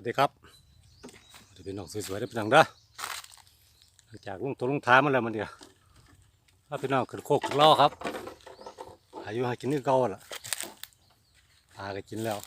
วัสดีครับจะเป็นน้องสวยๆได้เป็นหนังเด้อหลังจากลุงตัวลุงท้ามันแล้วมันเดียวถ้าพี่น้องขึ้นโคกขึ้นล่อครับ อายุหากินนี่เก่าล่ะพาก็กินแล้ว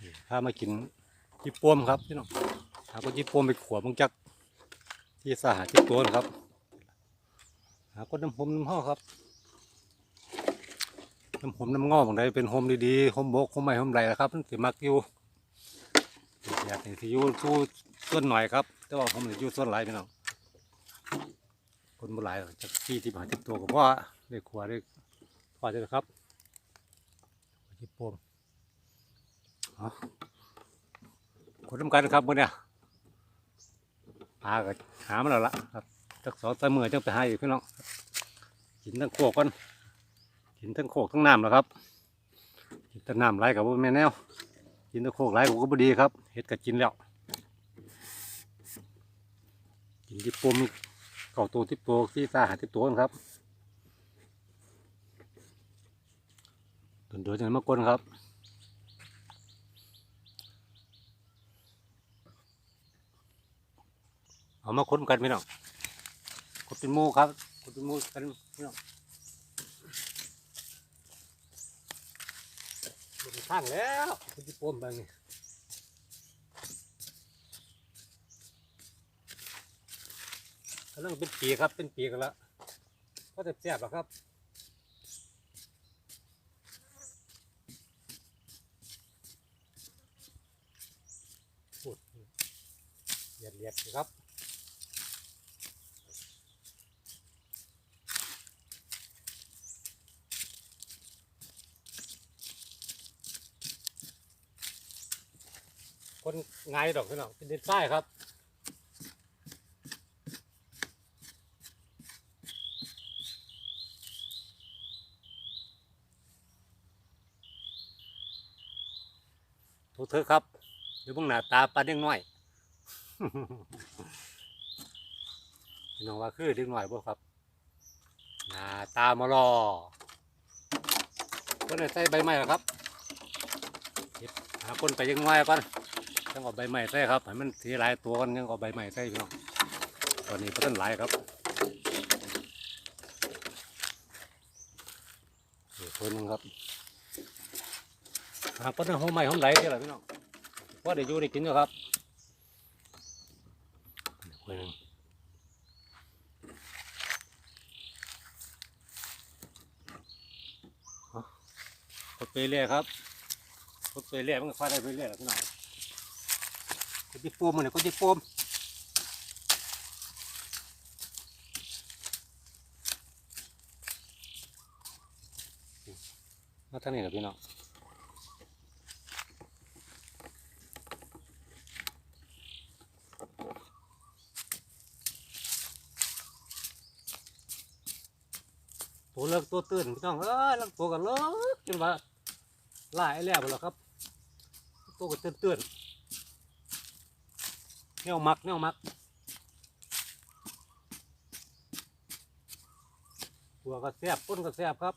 นี่พามากินจีปวมครับพี่น้องหาก็จีปวมไปขวบมึงจัก ที่สาหาที่ตัวนะครับหาก็น้ำหอมน้ำห่อครับน้ำหอมน้ำงอของใดเป็นหอมดีๆหอมบกหอมใหม่หอมไหลนะครับมันสิมักอยู่ อยากให้สิอยู่สู้ส่วนหน่อยครับ แต่ว่าผมสิอยู่ส่วนหลายพี่น้องคนบ่หลายจากที่ที่หาที่ตัวก็เพราะว่าได้ขวาได้พอจะครับที่ปมเอาคนทำกันครับเมื่อเนี่ยพาก็หามาแล้วล่ะครับจักสองสามมือจังไปหาอีกพี่น้องกินทั้งโคกกันกินทั้งโคกทั้งน้ำแล้วครับกินแต่น้ำไรกับว่าแม่แนว กินทั้งโคกไรกับก็บดีครับเห็ดก็กินแล้ว กินที่ปมเก่าตัวที่ตัวที่ตาหาที่ตัวครับโดนโดนจะมากวนครับเอามาค้นกันพี่น้องคนเป็นมูครับคนเป็นมูกันพี่น้อง อยู่ข้างแล้วคุณจะปมบางนี่กำลังเป็นปีครับเป็นปีกันล้วก็จะแซ่บหรอครับพูดเลียดเลียดๆครับ คนไงายดอกพี่น้องเป็นดินใต้ครับถูกเถอะครับเดี๋ยวเบิ่งหน้าตาปลาเด็กน้อยพี่น้องว่าคือเด็กน้อยบ่ครับหน้าตามารอคนได้ใส่ใบไม้แล้วครับเก็บหาคนไปยังน้อยก่อน ยังเอาใบไม้ใส่ครับให้มันสีหลายตัวกันยังเอาใบไม้ใส่พี่น้องตอนนี้ก็ต้นหลายครับนี่คนนึงครับหาปลาหอมใหม่หอมไหลเท่ไรพี่น้องว่าได้อยู่ได้กินอยู่ครับคนหนึ่งเอากดไปเรื่อยครับกดไปเรื่อยมันก็ค่อยได้ไปเรื่อยแหละพี่น้อง ก็จะปูมมันเนี่ยก็จะปูมมาท่านี้แหละพี่น้องตัวเลิกตัวตื่นพี่น้องเอ้ยลังตัวกันเลิกจนว่าลายแล้วหมดแล้วครับ ตัวก็ตื่นตื่น แนวมักแนวมักตัวก็แซบต้นก็แซบครับ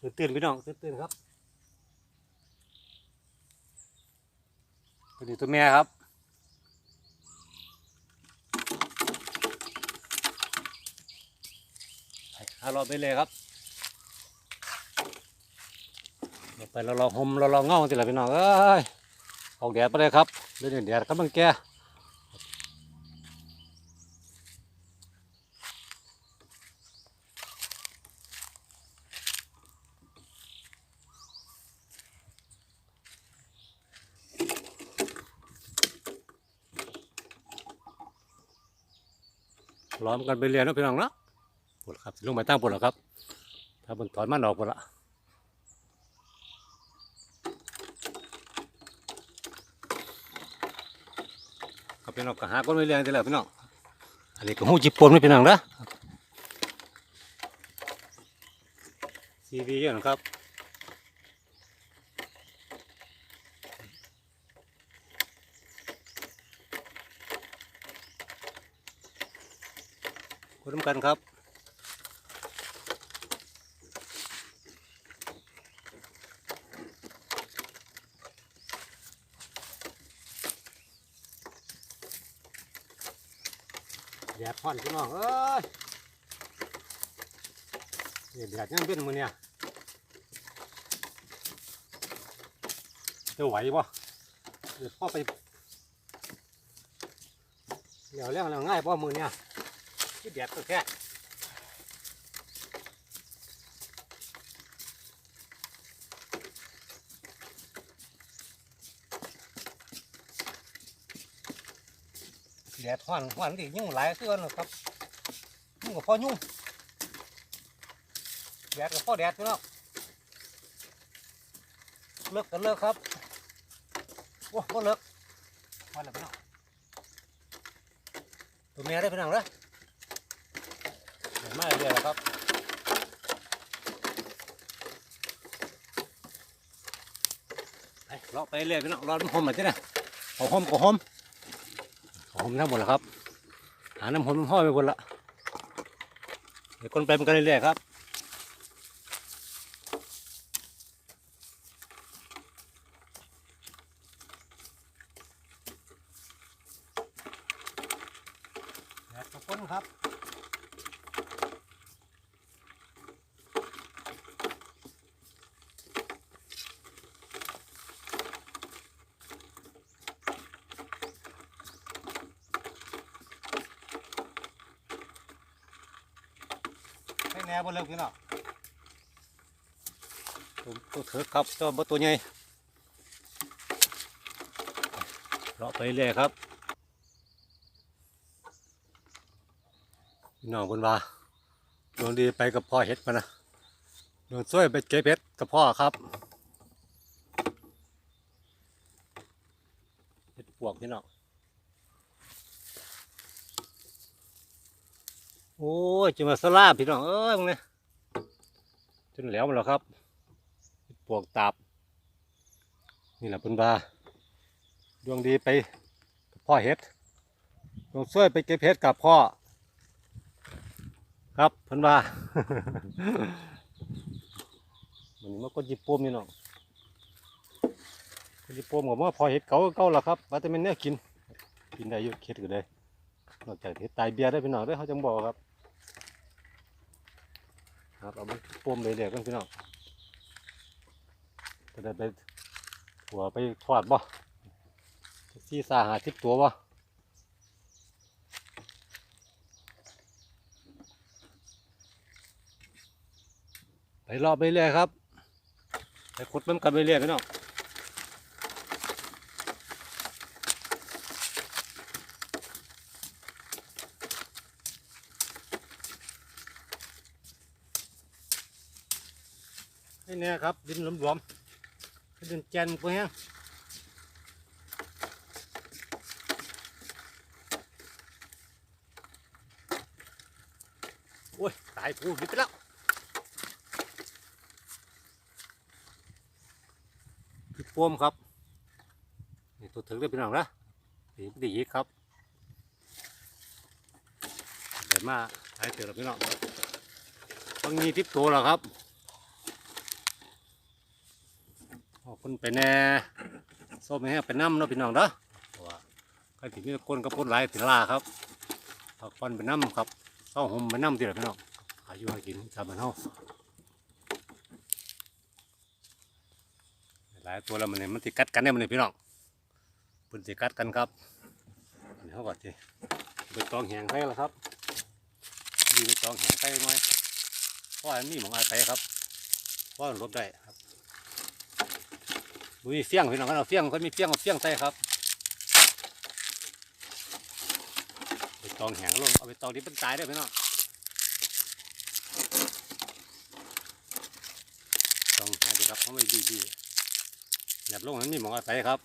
ตื่นตื่นพี่น้องตื่นตื่นครับตัวนี้ตัวแม่ครับ ไปหารอไปเลยครับเดี๋ยวไปเราลองหมเราลองเงาสิละพี่น้องเอ้ยออกแดดไปเลยครับเดี๋ยวแดดกำลังแก่ล้อมกันไปเรียนนะพี่น้องเนาะ ปวดครับลงมาตั้งปวดแล้ครับ ถ้าบนถอนมันออกปมดละก็เป็นออกกระหาก็ไม่เรียงแต่ละพี่น้องอันนี้ก็หูจิปนไม่เป็นหนังนะซีดีเยอะนะครับคุณน้ำกันครับ แดดพ่อนพี่น้องเอ้ยเดือดดยังเป็นมือเนี่ยจะไหวปะเดี๋ยวพ่อไปเดี๋ยวเรื่องแล้วง่ายป่ะมือเนี่ยที่เดดก็แค่ แดดห้อนห้อนดิยุ่งหลายเสื้อนะครับยุ่งกับพ่อยุ่งแดดกับพ่อแดดพี่น้องเลิกกันเลิกครับโอ้ก็เลิกมาแล้วพี่น้องตัวเมียได้พี่น้องเด้อเห็นมาเรื่อยๆแล้วครับไปเลาะไปเรื่อยพี่น้องรอน้ำหอมมาจ้ะนี่ยเอหอมก็หอม ผมทั้งหมดแล้วครับ หาน้ำหอมน้ำห้อยไปหมดละเดี๋ยวคนไปมันกันเรื่อยๆครับแดดขอบคุณครับ ให้แน่บเร็วพี่น้องตัวตัวเถือครับตัวบตัวใหญ่เลาะไปเรื่อยครับน้องคนว่าดวงดีไปกับพ่อเห็ดมานะดวงช่วยไปเก็บเห็ดกับพ่อครับเห็ดปวกพี่น้อง โอ้ยจะมาสลาบพี่น้องเอ้ยมึงเนี่ยจนแล้วมันแล้วครับปวกตาบนี่แหละเป็นว่าดวงดีไปพ่อเห็ดดวงช่วยไปเก็บเห็ดกับพ่อ ครับเพิ่นว่ามันนี้มันก็จิปมนี่นาะก็จิปมกับว่าพอเห็ดเก่าเก่าแล้วครับว่าแต่มันเนี่ยกิน กินได้อยู่เข็ดก็ได้นอกจากเห็ดตายเบียร์ได้พี่น้องได้เขาจังบอกครับ ครับเอามันปมเลยเดี๋ยวกันพี่น้องจะได้ไปหัวไปทอดบ่ซี่สาหาทิพตัวบ่ไปรอบไปเรื่อยครับไปขุดมันกันไปเรื่อยพี่น้อง เนี่ยครับ ดินหลวมๆดินแจนพวกนี้โอ้ย ตายกูดิบไปแล้วพี่ป้วมครับนี่ตัวถึงได้พี่น้องนะดีดีอีครับเดี๋ยวมาหายเตือนพี่น้องต้องมีทิปตัวแล้วครับขอบ คุณไปแน่ส้มแห้งไปน้ำเนาะพี่น้องเด้อเพราะว่าใครถึงมีคนกับคนหลายถึงลาครับผักปันไปน้ำครับเศร้าห่มไปน้ำทีละพี่น้องอายุห้กินชาวบ้านเฮาหลายตัวแล้วมันเนี่ยมันติกัดกันเนี่ยมันเนี่ยพี่น้องเพิ่นสิกัดกันครับอันนี้เขาก็สิไปตองแหงใส่แล้วครับดีไปตองแหงใส่หน่อยเพราะอันนี้หมองอาศัยครับเพราะมันลบได้ครับ บุยเฟี้ยงพี่น้องกันเอาเฟี้ยงคนมีเฟี้ยงเอาเฟี้ยงใส่ครับไปตองแหงลงเอาไปตองที่เป็นตายได้อพี่น้องตองแหงดีครับเขาไม่ดีดีหยับลงนั้นมีหมองอาศัยครับ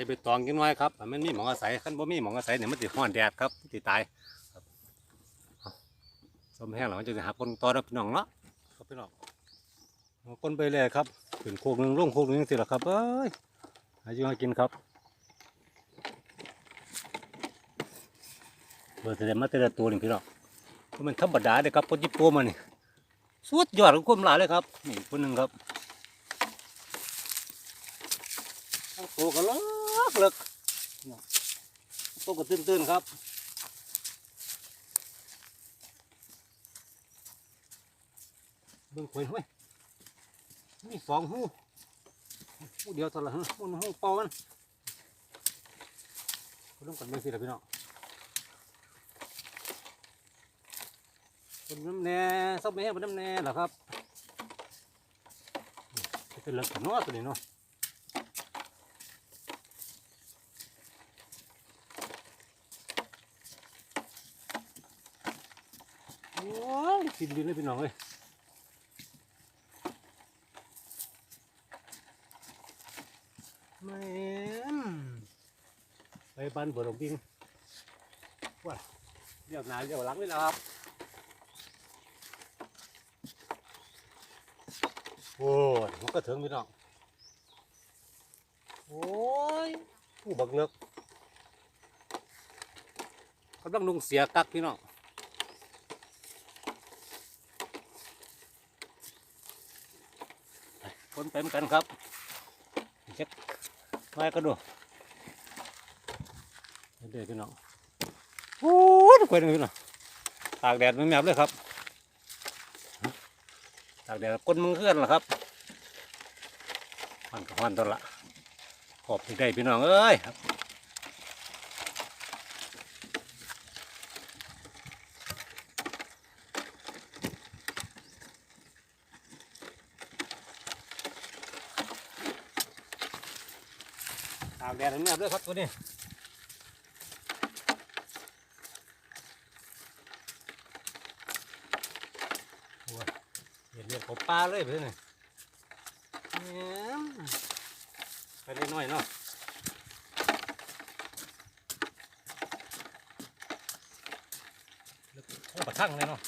ส่ใบตองกินไว้ครับมันมีหมองอาศัยขั้นบ่มีหมองอาศัยเนี่ยมันติห้อนแดดครับติตายครับเอาส้มแห้งแล้วมันจะหาคนต่อแล้วพี่น้องเนาะครับพี่น้องเอาคนไปเลยครับขึ้นโคกหนึ่งลงโคกหนึ่งสิละครับเอ้ยหาอยู่หากินครับเบอร์แสดงมาแต่ละตัวนี่พี่น้องมันธรรมดาเลยครับปนจิโปมันนี่สุดยอดของความหลายเลยครับนี่คนหนึ่งครับทั้งตัวก็เลิก เลิกตัวก็ตื้นๆครับเบิ่งขวยห้วยมีสองหูหูเดียวตละหูหูหูเป่ามันก็ต้องกันเบิ่งสิละพี่น้องเป็นน้ำแน่ซับแม่เป็นน้ำแน่เหรอครับเป็นเลิกกันเนาะตัวนี้เนาะ โอ้ย กินดินเลยพี่น้องเอ้ยแม่ไปบ้านบัวดงปิงว้าเรียกหนาเรียกหลังเลยนะครับโอ้ยมันก็ถึงพี่น้องโอ้ยผู้บักเลิกกำลังนุ่งเสียกักพี่น้อง คน ไปเหมือนกันครับเช็คไว้ก็ดูเดี๋ยวพี่น้องโอ้ยทุกคนพี่น้องตากแดดมันแมบเลยครับตากแดดก้นมึงเคลื่อนเหรอครับหันกับหันตัวละขอบที่ได้พี่น้องเอ้ยครับ ตากแดดมันแมบเลยครับตัวนี้โอ้ยเห็นเรียกผมปลาเลยเพื่อนนี่แหมไปได้หน่อยเนาะโอ้ปะทั่งเลยเนาะ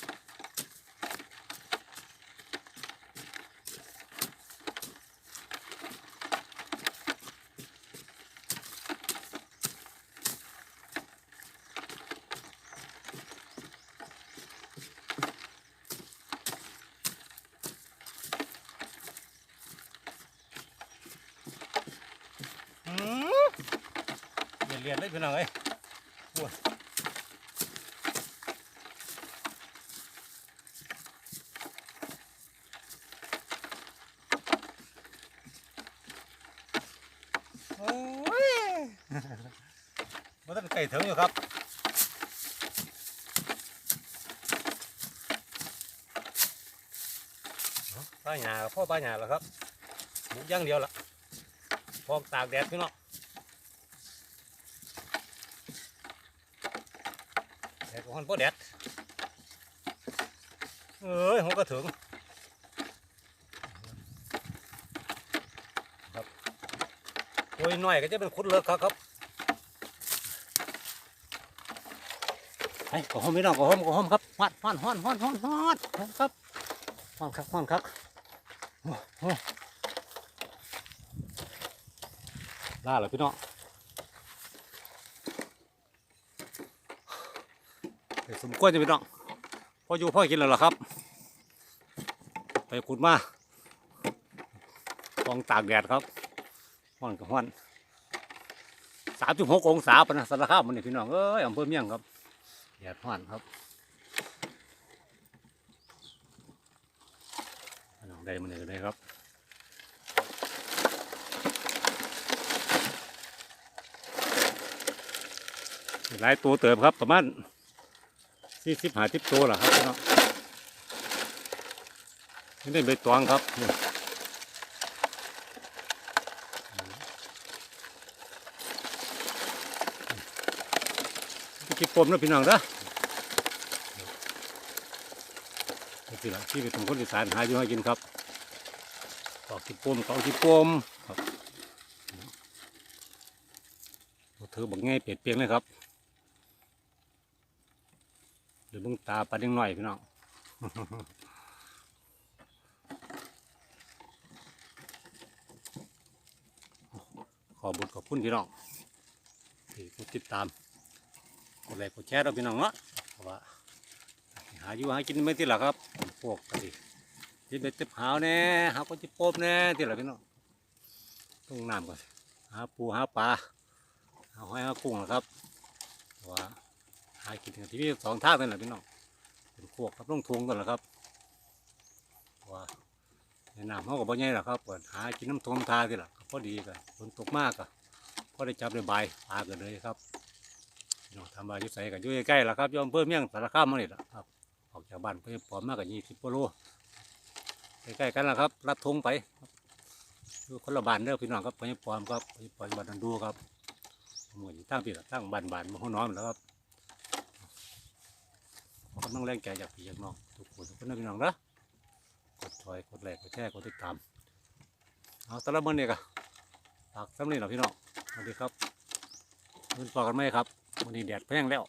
อืม เรียนเรียนเลยพี่น้องเอ้ยโอ้ยโอ้ยมันต้องไก่ถึงอยู่ครับป้าหยาพ่อป้าหยาแล้วครับหมูย่างเดียวละพร้อมตากแดดพี่น้อง แดดก็ฮอนพอแดดเอ้ยหัวก็ถึงครับโอ้ยหน่อยก็จะเป็นคุดเลิกครับครับไอ้ก็หอมไม่ต้องก็หอมก็หอมครับฮอนฮอนฮอนฮอนฮอนฮอนครับฮอนครับฮอนครับโอ้โหล่าเหรอพี่น้อง แต่ สมควรจะไปน้องพ่ออยู่พ่อกินแล้วล่ะครับ ไปขุดมาฟองตากแดดครับห้อนกับห้อนสามจุดหกองศาปนะสารคามมันนี่พี่น้องเอ้ยอำเภอเมียงครับแดดห้อนครับน้องได้มันเลยได้ครับหลายตัวเติมครับประมาณ สี่สิบหาสิบตัวเหรอครับพี่น้องนี่ได้ใบตองครับนี่กินปมนะพี่น้องนะนี่สิละที่เป็นของคนอีสานหาอยู่ให้กินครับตอกกินปมตอกกินปมครับถือบักง่ายเปลี่ยนเปลี่ยงเลยครับหรือเบึ งตาปลาด็งหน่อยพี่น้องขอบุญขอบคุณพี่น้องที่กดติดตามกดไลค์กดแชร์เราพี่น้องเนาะเพราะว่าหาอยู่หากินไม่ที่หรอครับ พวกกะดิที่เบ็ดเจ็บหาวแน่หาก็จะโป๊บแน่ที่หรอพี่น้องต้องน้ำก่อนหาปูหาปลาหาหอยหากุ้งนะครับเพราาหากินที่นี่สองท่างนั่นแหละพี่น้องเป็นพวกกับลงทุงกันละครับว่าในน้ำเขาก็บ่ใหญ่หรอกครับเปิดหากินน้ำทงน้ำทาสิล่ะก็พอดีกันฝนตกมากอะพอได้จับได้ใบายปลากันเลยครับน้องทำบายอยุ่ใส่กันอยู่ใกล้ล่ะครับอยอมเพิ่มเมี่ยงสารคามมานี่ล่ะครับออกจากบ้านไปปลอมมากกว่ายี่สิบกิโลใกล้ๆกันล่ะครับรับทงไปอยู่คนละบ้านเด้อพี่น้องครับไปปลอมครับไปปล่อยบ้านนันดูครับหมดอยู่ตั้งปีละตั้งบ้านบ้านมาห้องนอนแล้วครับำลังแรงใจจากพี่จากน้องทุกคนทุกคนนะพี่น้องนะกดถอยกดไลกกดแช่กดติดตามเอาสำหรับมื้อนี้ก็ฝากสำเร็จหรอพี่น้องสวัสดีครับมันต่อกันไหมครับวันนี้แดดแพงแล้ว